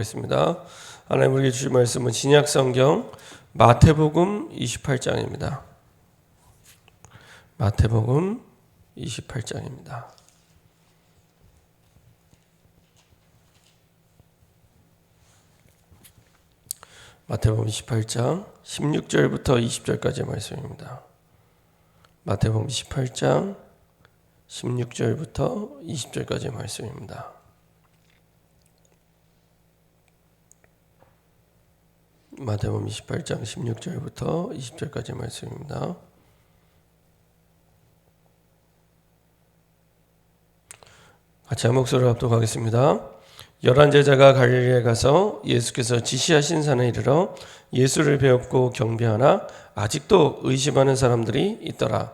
있습니다. 하나님 우리에게 주신 말씀은 신약 성경 마태복음 28장입니다. 마태복음 28장입니다. 마태복음 28장 16절부터 20절까지의 말씀입니다. 마태복음 18장 16절부터 20절까지의 말씀입니다. 마태복음 28장 16절부터 20절까지 말씀입니다. 같이 한 목소리로 합독하겠습니다. 열한 제자가 갈릴리에 가서 예수께서 지시하신 산에 이르러 예수를 배웠고 경배하나 아직도 의심하는 사람들이 있더라.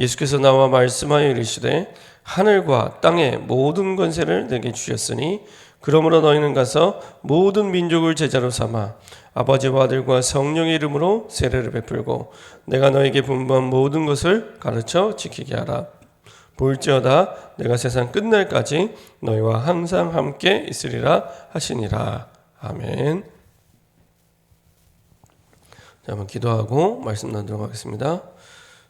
예수께서 나와 말씀하여 이르시되 하늘과 땅의 모든 권세를 내게 주셨으니 그러므로 너희는 가서 모든 민족을 제자로 삼아 아버지와 아들과 성령의 이름으로 세례를 베풀고 내가 너에게 분부한 모든 것을 가르쳐 지키게 하라. 볼지어다 내가 세상 끝날까지 너희와 항상 함께 있으리라 하시니라. 아멘. 자, 한번 기도하고 말씀 나누도록 하겠습니다.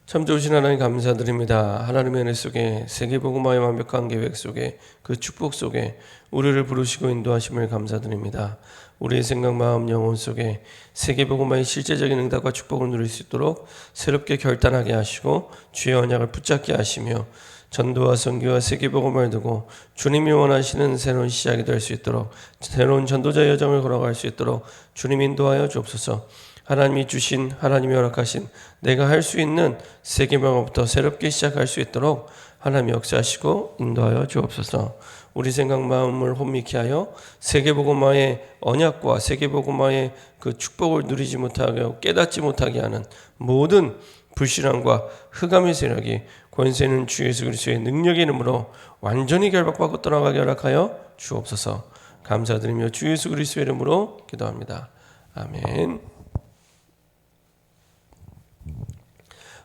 참 좋으신 하나님 감사드립니다. 하나님의 은혜 속에 세계복음화의 완벽한 계획 속에 그 축복 속에 우리를 부르시고 인도하심을 감사드립니다. 우리의 생각, 마음, 영혼 속에 세계복음화의 실제적인 응답과 축복을 누릴 수 있도록 새롭게 결단하게 하시고 주의 언약을 붙잡게 하시며 전도와 선교와 세계복음을 두고 주님이 원하시는 새로운 시작이 될 수 있도록 새로운 전도자 여정을 걸어갈 수 있도록 주님 인도하여 주옵소서. 하나님이 주신 하나님이 허락하신 내가 할 수 있는 세계명부터 새롭게 시작할 수 있도록 하나님 역사하시고 인도하여 주옵소서. 우리 생각 마음을 혼미케 하여 세계복음화의 언약과 세계복음화의 그 축복을 누리지 못하게 하고 깨닫지 못하게 하는 모든 불신앙과 흑암의 세력이 권세는 주 예수 그리스도의 능력의 이름으로 완전히 결박받고 떠나가게 허락하여 주옵소서. 감사드리며 주 예수 그리스도의 이름으로 기도합니다. 아멘.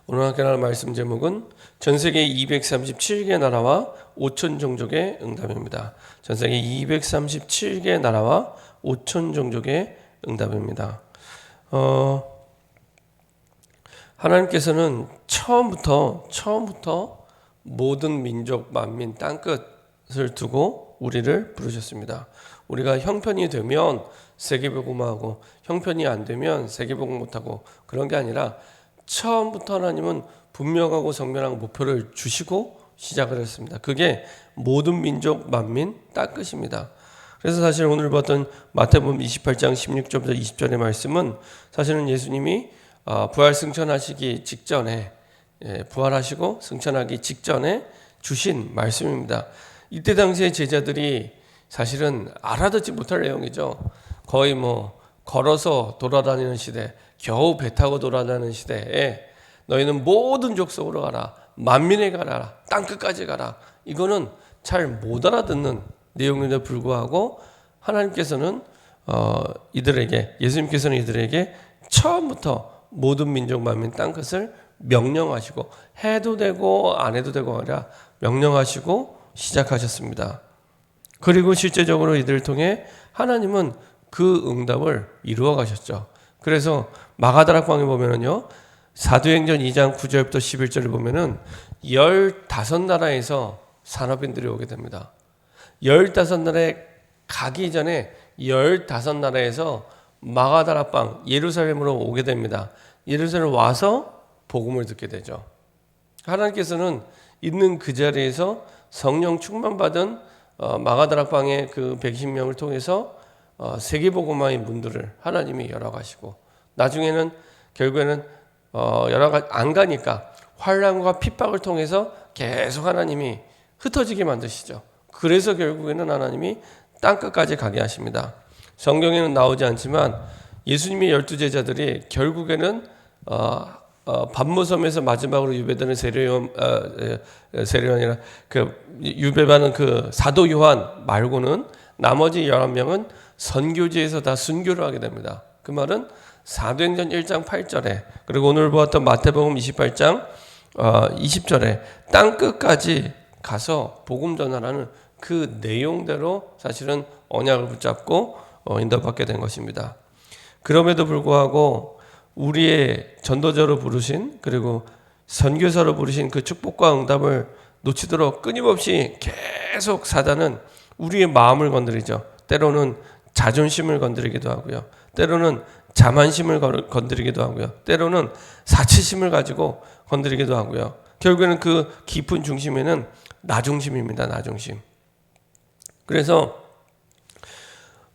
오늘 함께 나눌 말씀 제목은 전 세계 237개 나라와 5천 종족의 응답입니다. 전 세계 237개 나라와 5천 종족의 응답입니다. 어, 하나님께서는 처음부터 처음부터 모든 민족 만민 땅끝을 두고 우리를 부르셨습니다. 우리가 형편이 되면 세계복음하고 형편이 안 되면 세계복음 못하고 그런 게 아니라 처음부터 하나님은 분명하고 성명한 목표를 주시고 시작을 했습니다. 그게 모든 민족 만민 땅끝입니다. 그래서 사실 오늘 봤던 마태복음 28장 16절부터 20절의 말씀은 사실은 예수님이 어, 부활 승천하시기 직전에 예, 부활하시고 승천하기 직전에 주신 말씀입니다. 이때 당시에 제자들이 사실은 알아듣지 못할 내용이죠. 거의 뭐 걸어서 돌아다니는 시대, 겨우 배 타고 돌아다니는 시대에 너희는 모든 족속으로 가라. 만민에 가라. 땅 끝까지 가라. 이거는 잘 못 알아듣는 내용임에도 불구하고 하나님께서는 어, 이들에게 예수님께서는 이들에게 처음부터 모든 민족 만민 땅 끝을 명령하시고 해도 되고 안 해도 되고 아니라 명령하시고 시작하셨습니다. 그리고 실제적으로 이들을 통해 하나님은 그 응답을 이루어 가셨죠. 그래서 마가다락 방에 보면은요. 사도행전 2장 9절부터 11절을 보면은 15나라에서 산업인들이 오게 됩니다. 15나라에 가기 전에 15나라에서 마가다락방 예루살렘으로 오게 됩니다. 예루살렘 와서 복음을 듣게 되죠. 하나님께서는 있는 그 자리에서 성령 충만받은 어, 마가다락방의 그 120명을 통해서 어, 세계복음화의 문들을 하나님이 열어가시고 나중에는 결국에는 어, 열어가 안 가니까 환란과 핍박을 통해서 계속 하나님이 흩어지게 만드시죠. 그래서 결국에는 하나님이 땅 끝까지 가게 하십니다. 성경에는 나오지 않지만 예수님의 열두 제자들이 결국에는 어, 어, 반모섬에서 마지막으로 유배되는 세례요한 어, 세례요한이라 그 유배받은 그 사도 요한 말고는 나머지 11명은 선교지에서 다 순교를 하게 됩니다. 그 말은 사도행전 1장 8절에 그리고 오늘 보았던 마태복음 28장 어, 20절에 땅 끝까지 가서 복음 전하라는 그 내용대로 사실은 언약을 붙잡고 어, 인도받게 된 것입니다. 그럼에도 불구하고 우리의 전도자로 부르신 그리고 선교사로 부르신 그 축복과 응답을 놓치도록 끊임없이 계속 사단은 우리의 마음을 건드리죠. 때로는 자존심을 건드리기도 하고요. 때로는 자만심을 건- 건드리기도 하고요. 때로는 사치심을 가지고 건드리기도 하고요. 결국에는 그 깊은 중심에는 나 중심입니다. 나 중심. 그래서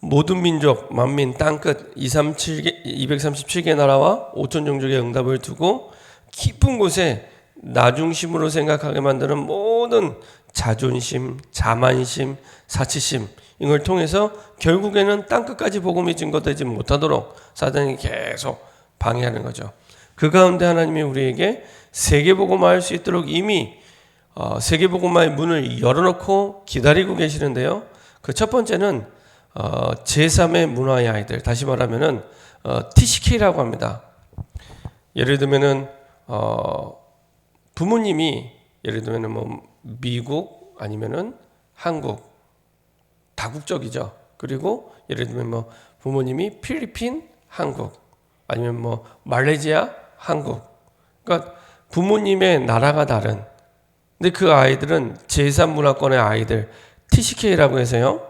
모든 민족, 만민, 땅끝 237개, 237개 나라와 5천 종족의 응답을 두고 깊은 곳에 나 중심으로 생각하게 만드는 모든 자존심, 자만심, 사치심 이걸 통해서 결국에는 땅 끝까지 복음이 증거되지 못하도록 사단이 계속 방해하는 거죠. 그 가운데 하나님이 우리에게 세계 복음화할 수 있도록 이미 어, 세계 복음화의 문을 열어놓고 기다리고 계시는데요. 그 첫 번째는 어, 제3의 문화의 아이들, 다시 말하면은 어, TCK라고 합니다. 예를 들면은 어, 부모님이 예를 들면은 뭐 미국 아니면은 한국 다국적이죠. 그리고 예를 들면 뭐 부모님이 필리핀, 한국 아니면 뭐 말레이시아, 한국. 그러니까 부모님의 나라가 다른. 근데 그 아이들은 제3문화권의 아이들 TCK라고 해서요.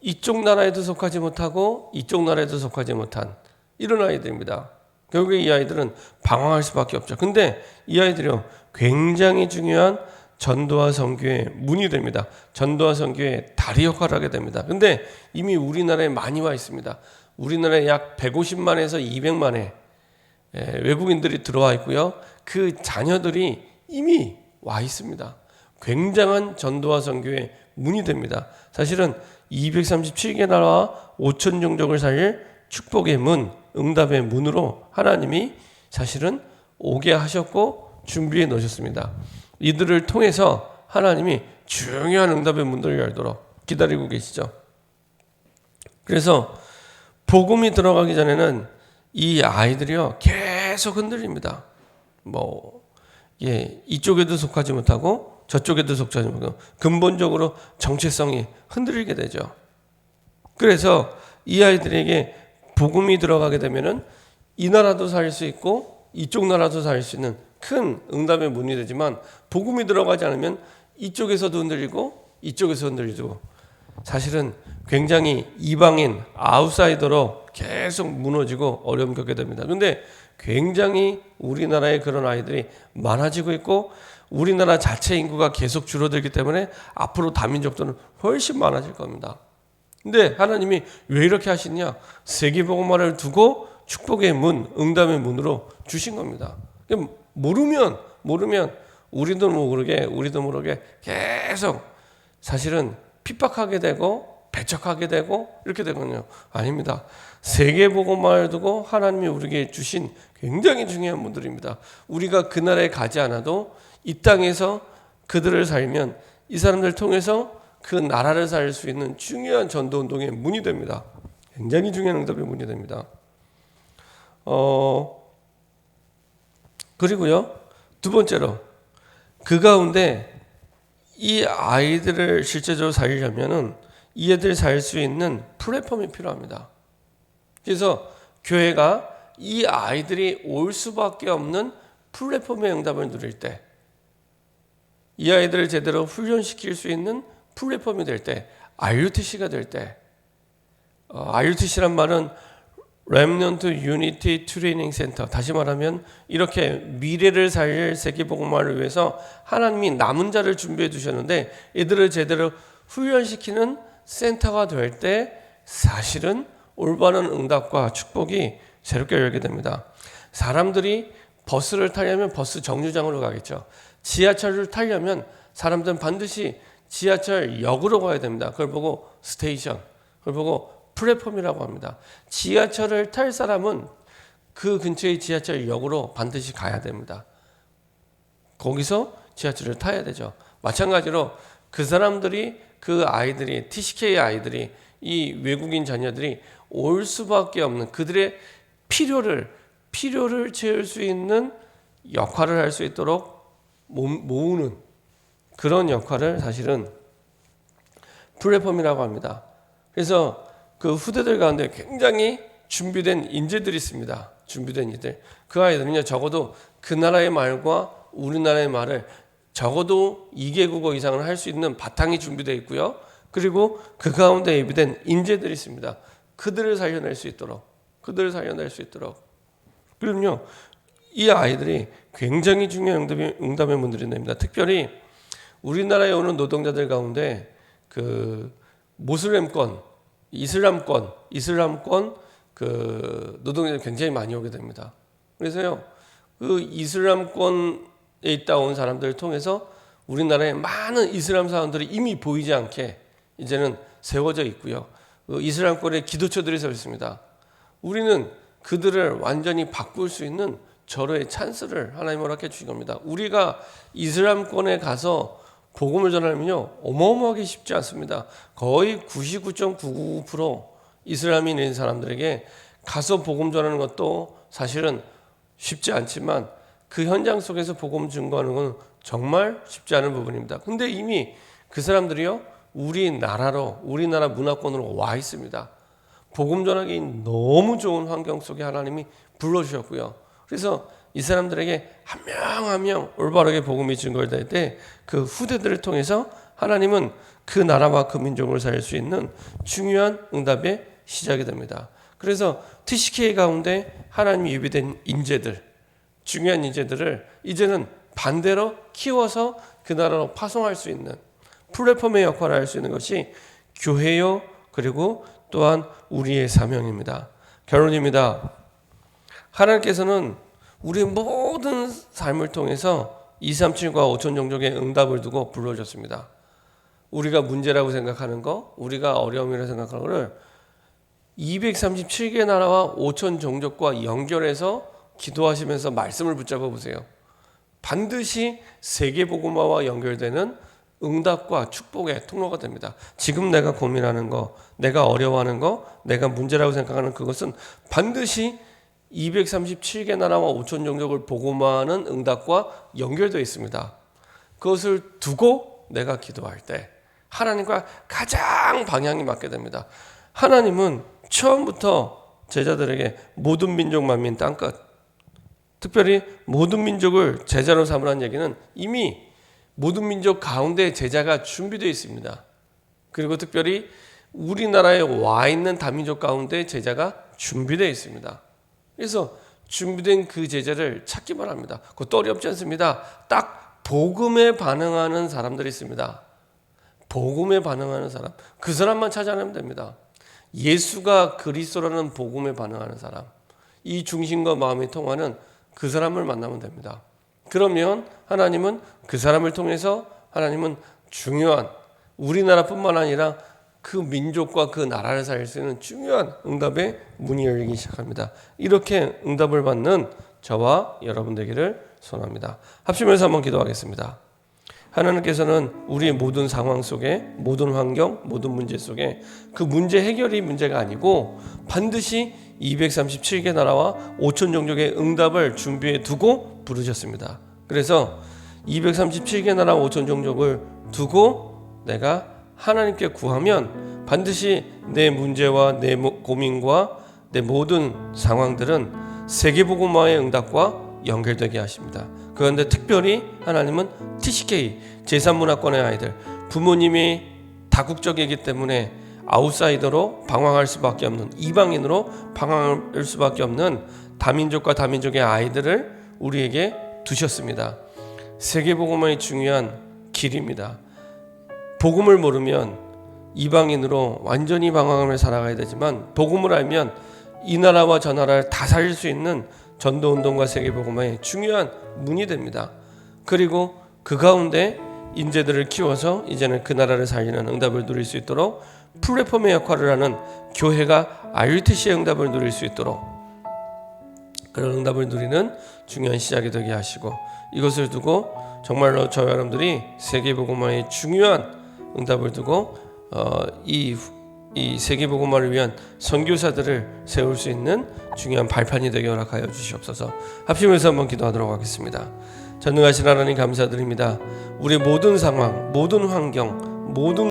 이쪽 나라에도 속하지 못하고 이쪽 나라에도 속하지 못한 이런 아이들입니다. 결국에 이 아이들은 방황할 수밖에 없죠. 근데 이 아이들이요 굉장히 중요한 전도와 선교의 문이 됩니다. 전도와 선교의 다리 역할을 하게 됩니다. 근데 이미 우리나라에 많이 와 있습니다. 우리나라에 약 150만에서 200만의 예, 외국인들이 들어와 있고요. 그 자녀들이 이미 와 있습니다. 굉장한 전도와 선교의 문이 됩니다. 사실은 237개 나라와 5천 종족을 살릴 축복의 문, 응답의 문으로 하나님이 사실은 오게 하셨고 준비해 놓으셨습니다. 이들을 통해서 하나님이 중요한 응답의 문들을 열도록 기다리고 계시죠. 그래서 복음이 들어가기 전에는 이 아이들이요 계속 흔들립니다. 뭐 예, 이쪽에도 속하지 못하고 저쪽에도 속하지 못하고 근본적으로 정체성이 흔들리게 되죠. 그래서 이 아이들에게 복음이 들어가게 되면은 이 나라도 살 수 있고 이쪽 나라도 살 수 있는 큰 응답의 문이 되지만 복음이 들어가지 않으면 이쪽에서도 흔들리고 이쪽에서 흔들리고 사실은 굉장히 이방인 아웃사이더로 계속 무너지고 어려움 겪게 됩니다. 근데 굉장히 우리나라에 그런 아이들이 많아지고 있고 우리나라 자체 인구가 계속 줄어들기 때문에 앞으로 다민족들은 훨씬 많아질 겁니다. 근데 하나님이 왜 이렇게 하시냐? 세계복음화를 두고 축복의 문, 응답의 문으로 주신 겁니다. 모르면 모르면 우리도 모르게 우리도 모르게 계속 사실은 핍박하게 되고 배척하게 되고 이렇게 되거든요. 아닙니다. 세계 복음화를 두고 하나님이 우리에게 주신 굉장히 중요한 분들입니다. 우리가 그 나라에 가지 않아도 이 땅에서 그들을 살면 이 사람들 통해서 그 나라를 살 수 있는 중요한 전도 운동의 문이 됩니다. 굉장히 중요한 응답의 문이 됩니다. 어 그리고요 두 번째로 그 가운데 이 아이들을 실제적으로 살리려면은 이 애들 살 수 있는 플랫폼이 필요합니다. 그래서 교회가 이 아이들이 올 수밖에 없는 플랫폼의 응답을 누릴 때, 이 아이들을 제대로 훈련시킬 수 있는 플랫폼이 될 때, RUTC가 될 때, 어, RUTC란 말은 Remnant Unity Training Center. 다시 말하면 이렇게 미래를 살릴 세계복음화를 위해서 하나님이 남은 자를 준비해 두셨는데 이들을 제대로 훈련시키는 센터가 될 때 사실은 올바른 응답과 축복이 새롭게 열게 됩니다. 사람들이 버스를 타려면 버스 정류장으로 가겠죠. 지하철을 타려면 사람들은 반드시 지하철 역으로 가야 됩니다. 그걸 보고 스테이션, 그걸 보고 플랫폼이라고 합니다. 지하철을 탈 사람은 그 근처의 지하철역으로 반드시 가야 됩니다. 거기서 지하철을 타야 되죠. 마찬가지로 그 사람들이 그 아이들이 TCK 아이들이 이 외국인 자녀들이 올 수밖에 없는 그들의 필요를 필요를 채울 수 있는 역할을 할 수 있도록 모으는 그런 역할을 사실은 플랫폼이라고 합니다. 그래서 그 후대들 가운데 굉장히 준비된 인재들이 있습니다. 준비된 이들. 그 아이들은요, 적어도 그 나라의 말과 우리나라의 말을 적어도 2개국어 이상을 할 수 있는 바탕이 준비되어 있고요. 그리고 그 가운데 예비된 인재들이 있습니다. 그들을 살려낼 수 있도록, 그들을 살려낼 수 있도록. 그럼요, 이 아이들이 굉장히 중요한 응답의, 응답의 문들이 됩니다. 특별히 우리나라에 오는 노동자들 가운데 그 모슬렘권, 이슬람권, 이슬람권 그 노동자들이 굉장히 많이 오게 됩니다. 그래서요, 그 이슬람권에 있다 온 사람들을 통해서 우리나라에 많은 이슬람 사람들이 이미 보이지 않게 이제는 세워져 있고요. 그 이슬람권의 기도처들이 서 있습니다. 우리는 그들을 완전히 바꿀 수 있는 절호의 찬스를 하나님 허락해 주신 겁니다. 우리가 이슬람권에 가서 복음을 전하면요 어마어마하게 쉽지 않습니다. 거의 99.99% 이슬람인인 사람들에게 가서 복음 전하는 것도 사실은 쉽지 않지만 그 현장 속에서 복음 증거하는 건 정말 쉽지 않은 부분입니다. 근데 이미 그 사람들이요 우리나라로 우리나라 문화권으로 와 있습니다. 복음 전하기 너무 좋은 환경 속에 하나님이 불러주셨고요. 그래서 이 사람들에게 한 명 한 명 올바르게 복음이 증거될 때 그 후대들을 통해서 하나님은 그 나라와 그 민족을 살릴 수 있는 중요한 응답의 시작이 됩니다. 그래서 TCK 가운데 하나님이 예비된 인재들, 중요한 인재들을 이제는 반대로 키워서 그 나라로 파송할 수 있는 플랫폼의 역할을 할 수 있는 것이 교회요 그리고 또한 우리의 사명입니다. 결론입니다. 하나님께서는 우리의 모든 삶을 통해서 2, 3, 7과 5천 종족의 응답을 두고 불러줬습니다. 우리가 문제라고 생각하는 거, 우리가 어려움이라고 생각하는 것을 237개 나라와 5천 종족과 연결해서 기도하시면서 말씀을 붙잡아 보세요. 반드시 세계 복음화와 연결되는 응답과 축복의 통로가 됩니다. 지금 내가 고민하는 거, 내가 어려워하는 거, 내가 문제라고 생각하는 그것은 반드시 237개 나라와 5천 종족을 복음화하는 응답과 연결되어 있습니다. 그것을 두고 내가 기도할 때 하나님과 가장 방향이 맞게 됩니다. 하나님은 처음부터 제자들에게 모든 민족 만민 땅끝 특별히 모든 민족을 제자로 삼으라는 얘기는 이미 모든 민족 가운데 제자가 준비되어 있습니다. 그리고 특별히 우리나라에 와 있는 다민족 가운데 제자가 준비되어 있습니다. 그래서 준비된 그 제자를 찾기만 합니다. 그것도 어렵지 않습니다. 딱 복음에 반응하는 사람들이 있습니다. 복음에 반응하는 사람. 그 사람만 찾아내면 됩니다. 예수가 그리스도라는 복음에 반응하는 사람. 이 중심과 마음이 통하는 그 사람을 만나면 됩니다. 그러면 하나님은 그 사람을 통해서 하나님은 중요한 우리나라뿐만 아니라 그 민족과 그 나라를 살릴 수 있는 중요한 응답의 문이 열리기 시작합니다. 이렇게 응답을 받는 저와 여러분 되기를 소원합니다. 합심해서 한번 기도하겠습니다. 하나님께서는 우리의 모든 상황 속에 모든 환경, 모든 문제 속에 그 문제 해결이 문제가 아니고 반드시 237개 나라와 5천 종족의 응답을 준비해 두고 부르셨습니다. 그래서 237개 나라 5천 종족을 두고 내가 하나님께 구하면 반드시 내 문제와 내 고민과 내 모든 상황들은 세계복음화의 응답과 연결되게 하십니다. 그런데 특별히 하나님은 TCK 제3문화권의 아이들 부모님이 다국적이기 때문에 아웃사이더로 방황할 수밖에 없는 이방인으로 방황할 수밖에 없는 다민족과 다민족의 아이들을 우리에게 두셨습니다. 세계복음화의 중요한 길입니다. 복음을 모르면 이방인으로 완전히 방황을 살아가야 되지만 복음을 알면 이 나라와 저 나라를 다 살릴 수 있는 전도 운동과 세계 복음화의 중요한 문이 됩니다. 그리고 그 가운데 인재들을 키워서 이제는 그 나라를 살리는 응답을 누릴 수 있도록 플랫폼의 역할을 하는 교회가 RUTC의 응답을 누릴 수 있도록 그런 응답을 누리는 중요한 시작이 되게 하시고 이것을 두고 정말로 저 여러분들이 세계 복음화의 중요한 응답을 두고 어, 이, 이 세계복음화를 위한 선교사들을 세울 수 있는 중요한 발판이 되게 허락하여 주시옵소서. 합심해서 한번 기도하도록 하겠습니다. 전능하신 하나님 감사드립니다. 우리 모든 상황, 모든 환경, 모든